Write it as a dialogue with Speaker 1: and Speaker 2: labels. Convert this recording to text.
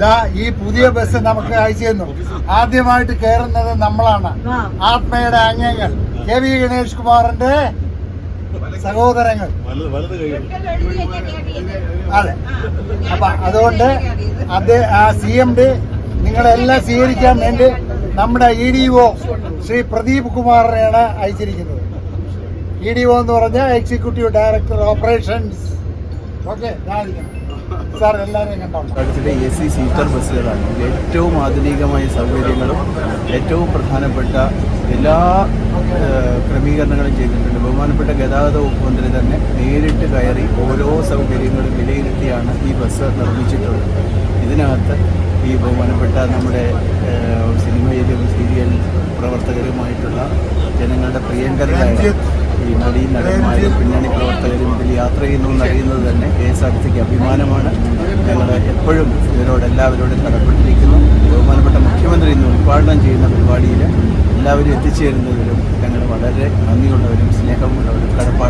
Speaker 1: ദാ ഈ പുതിയ ബസ് നമുക്ക് അയച്ചു തന്നു. ആദ്യമായിട്ട് കയറുന്നത് നമ്മളാണ്. ആത്മയുടെ അംഗങ്ങൾ കെ വി ഗണേഷ് കുമാറിന്റെ സഹോദരങ്ങൾ. അതെ. അപ്പൊ അതുകൊണ്ട് അത് ആ സി എം ഡി നിങ്ങളെല്ലാം സ്വീകരിക്കാൻ വേണ്ടി നമ്മുടെ E D O Shri Pradeep കുമാറിനെയാണ് അയച്ചിരിക്കുന്നത്. ഇ ഡി ഒ എന്ന് പറഞ്ഞ executive director operations
Speaker 2: A C seater ബസ്സുകളാണ്. ഏറ്റവും ആധുനികമായ സൗകര്യങ്ങളും ഏറ്റവും പ്രധാനപ്പെട്ട എല്ലാ ക്രമീകരണങ്ങളും ചെയ്തിട്ടുണ്ട്. ബഹുമാനപ്പെട്ട ഗതാഗത വകുപ്പ് മന്ത്രി തന്നെ നേരിട്ട് കയറി ഓരോ സൗകര്യങ്ങളും വിലയിരുത്തിയാണ് ഈ ബസ് നിർമ്മിച്ചിട്ടുള്ളത്. ഇതിനകത്ത് ഈ ബഹുമാനപ്പെട്ട നമ്മുടെ സിനിമയിലും സീരിയൽ പ്രവർത്തകരുമായിട്ടുള്ള ജനങ്ങളുടെ പ്രിയങ്കരരായ ഈ നടീ നടന്മാരും പിന്നണി പ്രവർത്തകരും ഇതിൽ യാത്ര ചെയ്യുന്നു എന്നറിയുന്നത് തന്നെ കെ എസ് ആർ സിക്ക് അഭിമാനമാണ്. ഞങ്ങൾ എപ്പോഴും ഇവരോട് എല്ലാവരോടും കടപ്പെട്ടിരിക്കുന്നു. ബഹുമാനപ്പെട്ട മുഖ്യമന്ത്രി ഇന്ന് ഉദ്ഘാടനം ചെയ്യുന്ന പരിപാടിയിൽ എല്ലാവരും എത്തിച്ചേരുന്നതിലും ഞങ്ങൾ വളരെ നന്ദിയുള്ളവരും സ്നേഹമുള്ളവരും കടപ്പാടും